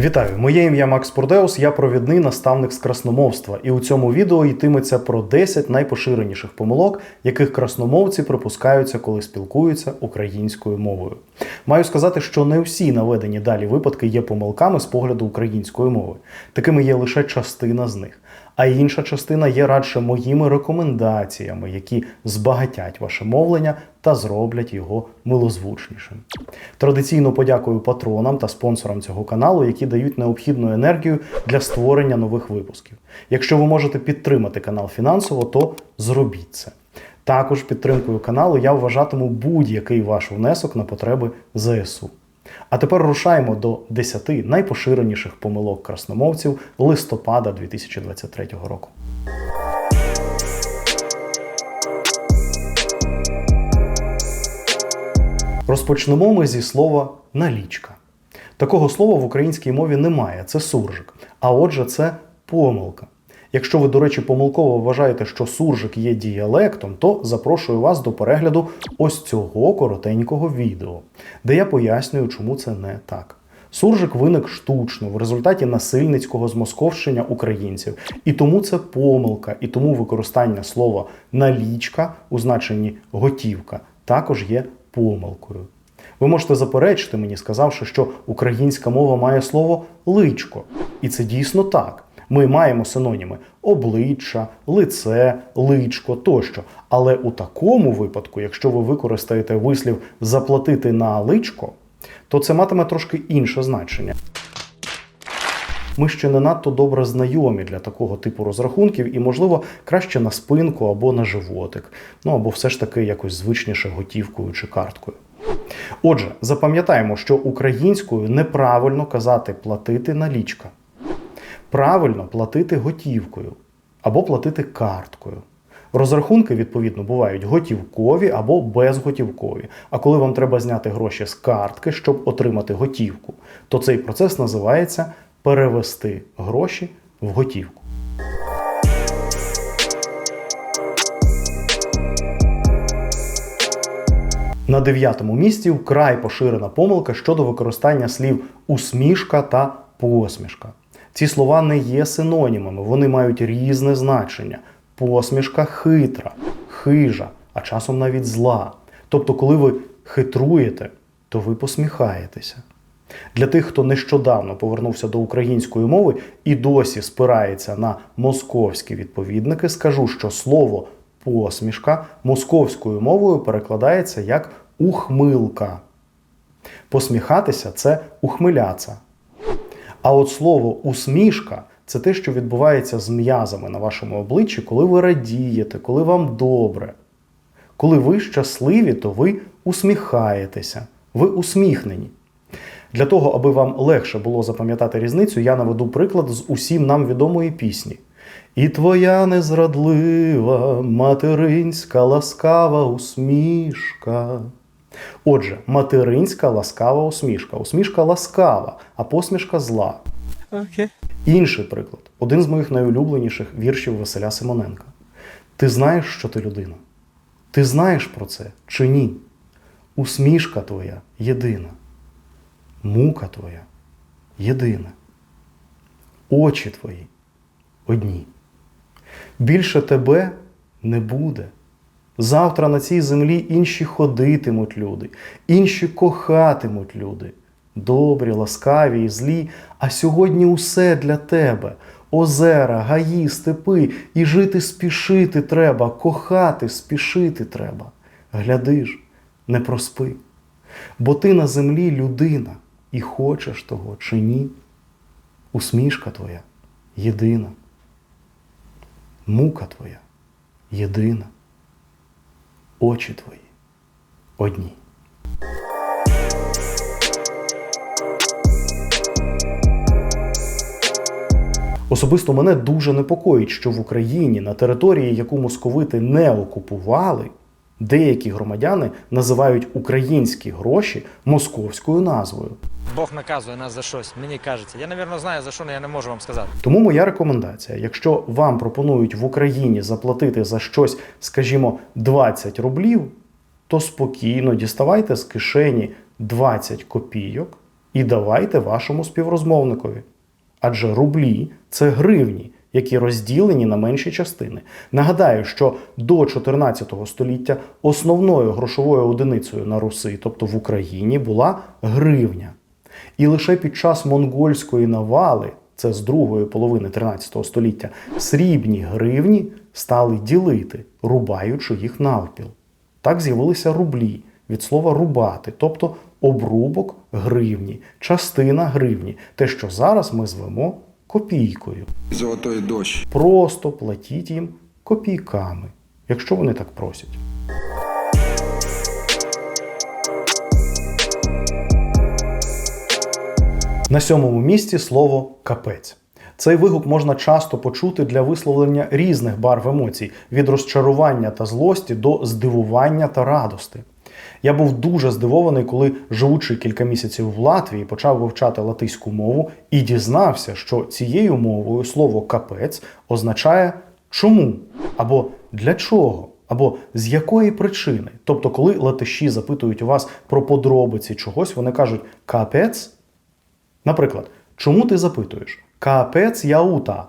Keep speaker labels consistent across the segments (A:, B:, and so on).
A: Вітаю! Моє ім'я Макс Пордеус, я провідний наставник з красномовства, і у цьому відео йтиметься про 10 найпоширеніших помилок, яких красномовці припускаються, коли спілкуються українською мовою. Маю сказати, що не всі наведені далі випадки є помилками з погляду української мови. Такими є лише частина з них. А інша частина є радше моїми рекомендаціями, які збагатять ваше мовлення та зроблять його милозвучнішим. Традиційно подякую патронам та спонсорам цього каналу, які дають необхідну енергію для створення нових випусків. Якщо ви можете підтримати канал фінансово, то зробіть це. Також підтримкою каналу я вважатиму будь-який ваш внесок на потреби ЗСУ. А тепер рушаємо до 10 найпоширеніших помилок красномовців листопада 2023 року. Розпочнемо ми зі слова налічка. Такого слова в українській мові немає, це суржик. А отже, це помилка. Якщо ви, до речі, помилково вважаєте, що суржик є діалектом, то запрошую вас до перегляду ось цього коротенького відео, де я пояснюю, чому це не так. Суржик виник штучно в результаті насильницького змосковщення українців, і тому це помилка, і тому використання слова налічка у значенні готівка також є помилкою. Ви можете заперечити мені, сказавши, що українська мова має слово личко. І це дійсно так. Ми маємо синоніми обличчя, лице, личко тощо. Але у такому випадку, якщо ви використаєте вислів заплатити на личко, то це матиме трошки інше значення. Ми ще не надто добре знайомі для такого типу розрахунків, і, можливо, краще на спинку або на животик, ну або все ж таки якось звичніше готівкою чи карткою. Отже, запам'ятаємо, що українською неправильно казати платити налічка. Правильно платити готівкою або платити карткою. Розрахунки, відповідно, бувають готівкові або безготівкові. А коли вам треба зняти гроші з картки, щоб отримати готівку, то цей процес називається перевести гроші в готівку. На дев'ятому місці вкрай поширена помилка щодо використання слів усмішка та посмішка. Ці слова не є синонімами, вони мають різне значення. Посмішка хитра, хижа, а часом навіть зла. Тобто, коли ви хитруєте, то ви посміхаєтеся. Для тих, хто нещодавно повернувся до української мови і досі спирається на московські відповідники, скажу, що слово посмішка московською мовою перекладається як ухмилка. Посміхатися це ухмиляться. А от слово усмішка це те, що відбувається з м'язами на вашому обличчі, коли ви радієте, коли вам добре. Коли ви щасливі, то ви усміхаєтеся, ви усміхнені. Для того, аби вам легше було запам'ятати різницю, я наведу приклад з усім нам відомої пісні. І твоя незрадлива материнська ласкава усмішка. Отже, материнська ласкава усмішка. Усмішка ласкава, а посмішка зла.
B: Окей.
A: Інший приклад. Один з моїх найулюбленіших віршів Василя Симоненка. Ти знаєш, що ти людина? Ти знаєш про це чи ні? Усмішка твоя єдина. Мука твоя єдина. Очі твої одні. Більше тебе не буде. Завтра на цій землі інші ходитимуть люди, інші кохатимуть люди. Добрі, ласкаві і злі, а сьогодні усе для тебе. Озера, гаї, степи, і жити спішити треба, кохати спішити треба. Гляди ж, не проспи. Бо ти на землі людина, і хочеш того чи ні. Усмішка твоя єдина. Мука твоя єдина. Очі твої одні. Особисто мене дуже непокоїть, що в Україні на території, яку московити не окупували, деякі громадяни називають українські гроші московською назвою.
B: Бог наказує нас за щось, мені кажеться. Я, напевно, знаю за що, але я не можу вам сказати.
A: Тому моя рекомендація: якщо вам пропонують в Україні заплатити за щось, скажімо, 20 рублів, то спокійно діставайте з кишені 20 копійок і давайте вашому співрозмовникові. Адже рублі це гривні, які розділені на менші частини. Нагадаю, що до 14 століття основною грошовою одиницею на Руси, тобто в Україні, була гривня. І лише під час монгольської навали, це з другої половини 13 століття, срібні гривні стали ділити, рубаючи їх навпіл. Так з'явилися рублі від слова рубати, тобто обрубок гривні, частина гривні, те, що зараз ми звемо копійкою.
C: Золотой дождь.
A: Просто платіть їм копійками, якщо вони так просять. На сьомому місці слово капець. Цей вигук можна часто почути для висловлення різних барв емоцій від розчарування та злості до здивування та радости. Я був дуже здивований, коли, живучи кілька місяців в Латвії, почав вивчати латиську мову і дізнався, що цією мовою слово капець означає чому або для чого, або з якої причини. Тобто, коли латиші запитують у вас про подробиці чогось, вони кажуть капець. Наприклад, чому ти запитуєш? Капець яута.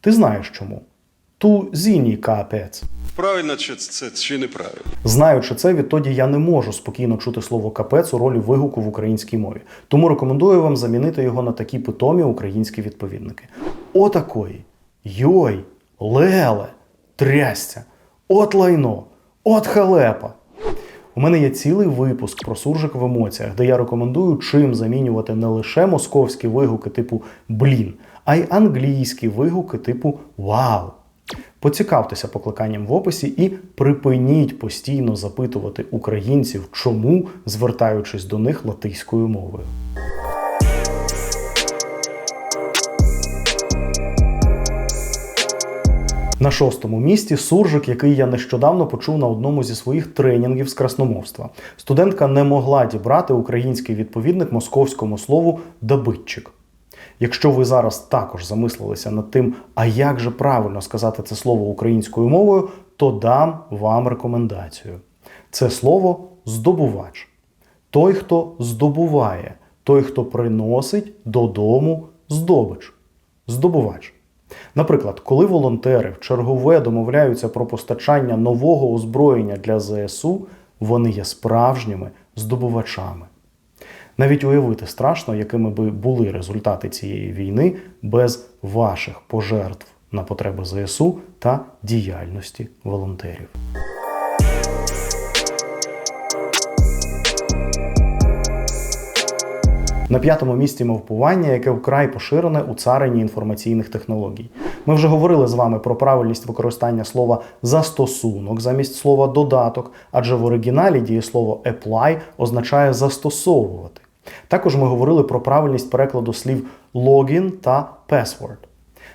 A: Ти знаєш чому? Ту зіні капець.
C: Правильно чи це чи неправильно?
A: Знаючи це, відтоді я не можу спокійно чути слово капець у ролі вигуку в українській мові. Тому рекомендую вам замінити його на такі питомі українські відповідники. Отакої. Йой, леле, трястя, от лайно, от халепа. У мене є цілий випуск про суржик в емоціях, де я рекомендую чим замінювати не лише московські вигуки типу блін, а й англійські вигуки типу вау. Поцікавтеся покликанням в описі і припиніть постійно запитувати українців, чому, звертаючись до них латиською мовою. На шостому місці суржик, який я нещодавно почув на одному зі своїх тренінгів з красномовства. Студентка не могла дібрати український відповідник московському слову добитчик. Якщо ви зараз також замислилися над тим, а як же правильно сказати це слово українською мовою, то дам вам рекомендацію. Це слово здобувач. Той, хто здобуває, той, хто приносить додому здобич. Здобувач. Наприклад, коли волонтери в чергове домовляються про постачання нового озброєння для ЗСУ, вони є справжніми здобувачами. Навіть уявити страшно, якими би були результати цієї війни без ваших пожертв на потреби ЗСУ та діяльності волонтерів. На п'ятому місці мовпування, яке вкрай поширене у царині інформаційних технологій. Ми вже говорили з вами про правильність використання слова застосунок замість слова додаток, адже в оригіналі дієслово apply означає застосовувати. Також ми говорили про правильність перекладу слів login та password.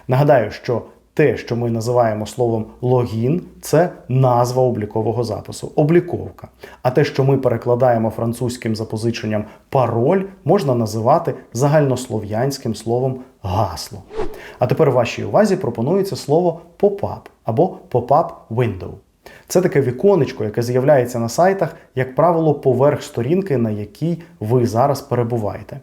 A: Нагадаю, що те, що ми називаємо словом логін, це назва облікового запису, обліковка. А те, що ми перекладаємо французьким запозиченням пароль, можна називати загальнослов'янським словом гасло. А тепер вашій увазі пропонується слово pop-up або pop-up window. Це таке віконечко, яке з'являється на сайтах, як правило, поверх сторінки, на якій ви зараз перебуваєте.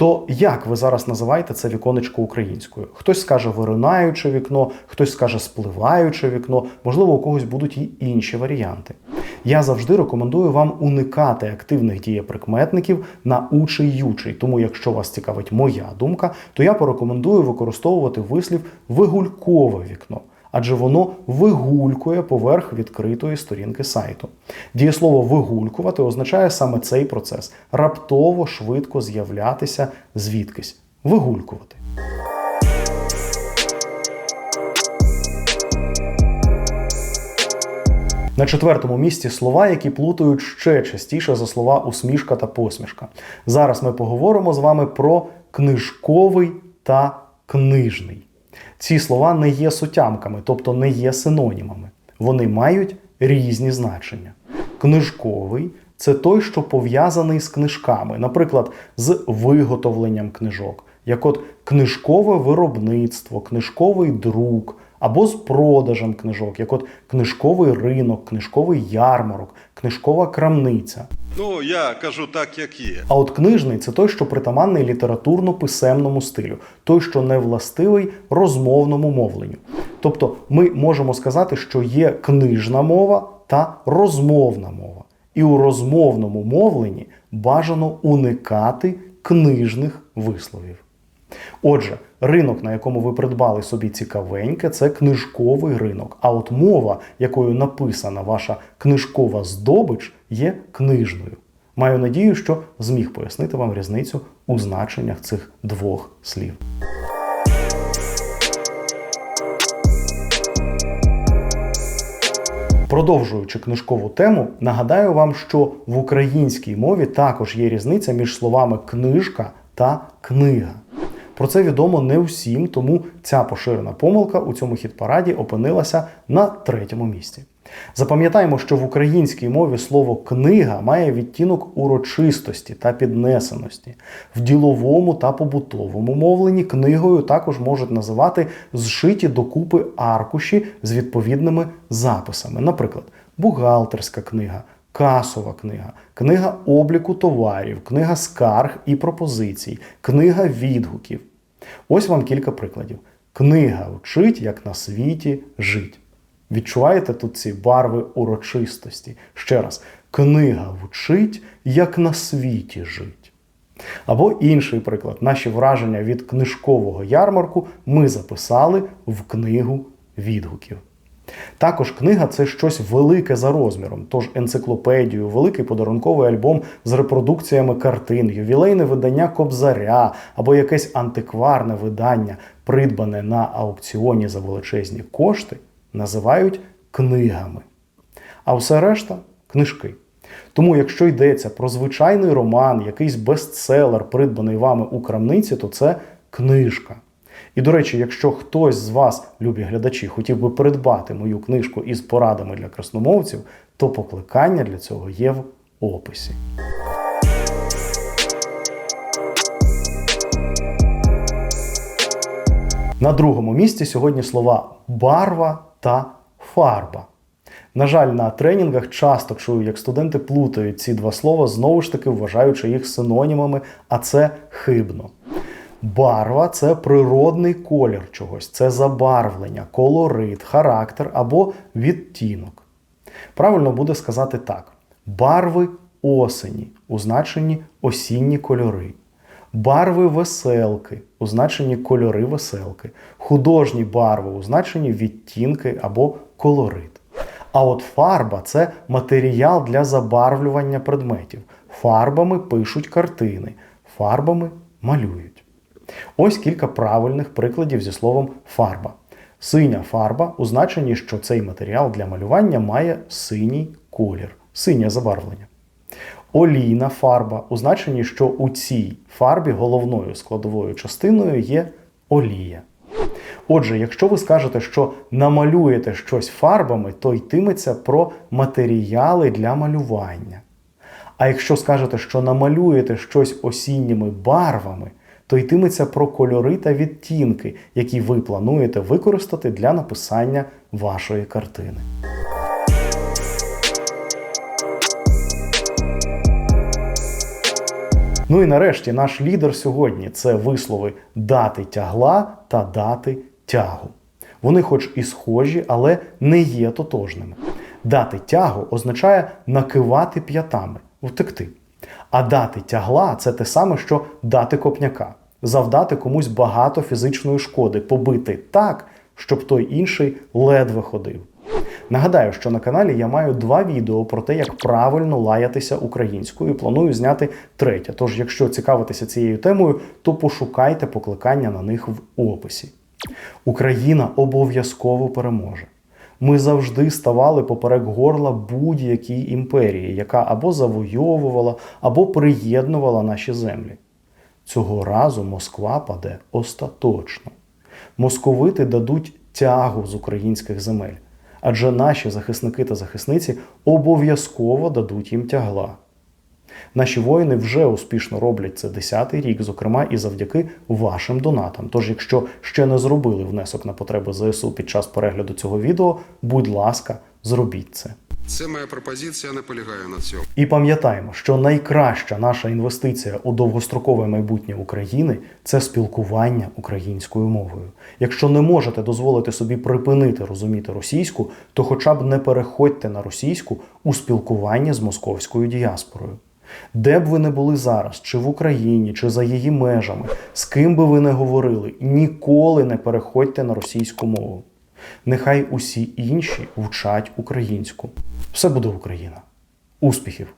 A: То як ви зараз називаєте це віконечко українською? Хтось скаже виринаюче вікно, хтось скаже спливаюче вікно, можливо, у когось будуть і інші варіанти. Я завжди рекомендую вам уникати активних дієприкметників на учий ючий. Тому, якщо вас цікавить моя думка, то я порекомендую використовувати вислів вигулькове вікно адже воно вигулькує поверх відкритої сторінки сайту. Дієслово вигулькувати означає саме цей процес раптово швидко з'являтися звідкись. Вигулькувати. На четвертому місці слова, які плутають ще частіше за слова усмішка та посмішка. Зараз ми поговоримо з вами про книжковий та книжний. Ці слова не є сутямками, тобто не є синонімами. Вони мають різні значення. Книжковий це той, що пов'язаний з книжками, наприклад, з виготовленням книжок, як от книжкове виробництво, книжковий друк, або з продажем книжок, як от книжковий ринок, книжковий ярмарок, книжкова крамниця.
C: Ну, я кажу так, як є.
A: А от книжний це той, що притаманний літературно-писемному стилю, той, що не властивий розмовному мовленню. Тобто ми можемо сказати, що є книжна мова та розмовна мова. І у розмовному мовленні бажано уникати книжних висловів. Отже, ринок, на якому ви придбали собі цікавеньке, це книжковий ринок. А от мова, якою написана ваша книжкова здобич, є книжною. Маю надію, що зміг пояснити вам різницю у значеннях цих двох слів. Продовжуючи книжкову тему, нагадаю вам, що в українській мові також є різниця між словами книжка та книга. Про це відомо не всім, тому ця поширена помилка у цьому хіт-параді опинилася на третьому місці. Запам'ятаємо, що в українській мові слово книга має відтінок урочистості та піднесеності. В діловому та побутовому мовленні книгою також можуть називати зшиті докупи аркуші з відповідними записами. Наприклад, бухгалтерська книга, касова книга, книга обліку товарів, книга скарг і пропозицій, книга відгуків. Ось вам кілька прикладів. Книга вчить, як на світі жить. Відчуваєте тут ці барви урочистості? Ще раз, книга вчить, як на світі жить. Або інший приклад. Наші враження від книжкового ярмарку ми записали в книгу відгуків. Також книга це щось велике за розміром, тож енциклопедію, великий подарунковий альбом з репродукціями картин, ювілейне видання кобзаря або якесь антикварне видання, придбане на аукціоні за величезні кошти, називають книгами. А все решта книжки. Тому, якщо йдеться про звичайний роман, якийсь бестселер, придбаний вами у крамниці, то це книжка. І до речі, якщо хтось з вас, любі глядачі, хотів би придбати мою книжку із порадами для красномовців, то покликання для цього є в описі. На другому місці сьогодні слова барва та фарба. На жаль, на тренінгах часто чую, як студенти плутають ці два слова, знову ж таки вважаючи їх синонімами, а це хибно. Барва це природний колір чогось, це забарвлення, колорит, характер або відтінок. Правильно буде сказати так: барви осені у осінні кольори, барви веселки у кольори веселки, художні барви у значенні відтінки або колорит. А от фарба це матеріал для забарвлювання предметів. Фарбами пишуть картини, фарбами малюють. Ось кілька правильних прикладів зі словом фарба. Синя фарба у значенні, що цей матеріал для малювання має синій колір, синє забарвлення. Олійна фарба у значенні, що у цій фарбі головною складовою частиною є олія. Отже, якщо ви скажете, що намалюєте щось фарбами, то йтиметься про матеріали для малювання. А якщо скажете, що намалюєте щось осінніми барвами, то йтиметься про кольори та відтінки, які ви плануєте використати для написання вашої картини. Ну і нарешті наш лідер сьогодні це вислови дати тягла та дати тягу. Вони, хоч і схожі, але не є тотожними. Дати тягу означає накивати п'ятами, втекти. А дати тягла це те саме, що дати копняка, завдати комусь багато фізичної шкоди, побити так, щоб той інший ледве ходив. Нагадаю, що на каналі я маю два відео про те, як правильно лаятися українською. і Планую зняти третє. Тож, якщо цікавитеся цією темою, то пошукайте покликання на них в описі. Україна обов'язково переможе. Ми завжди ставали поперек горла будь-якій імперії, яка або завойовувала, або приєднувала наші землі. Цього разу Москва паде остаточно. Московити дадуть тягу з українських земель, адже наші захисники та захисниці обов'язково дадуть їм тягла. Наші воїни вже успішно роблять це десятий рік, зокрема і завдяки вашим донатам. Тож, якщо ще не зробили внесок на потреби ЗСУ під час перегляду цього відео, будь ласка, зробіть це.
D: Це моя пропозиція, наполягаю на цьому.
A: І пам'ятаємо, що найкраща наша інвестиція у довгострокове майбутнє України це спілкування українською мовою. Якщо не можете дозволити собі припинити розуміти російську, то хоча б не переходьте на російську у спілкуванні з московською діаспорою. Де б ви не були зараз, чи в Україні, чи за її межами, з ким би ви не говорили, ніколи не переходьте на російську мову. Нехай усі інші вчать українську. Все буде Україна. Успіхів!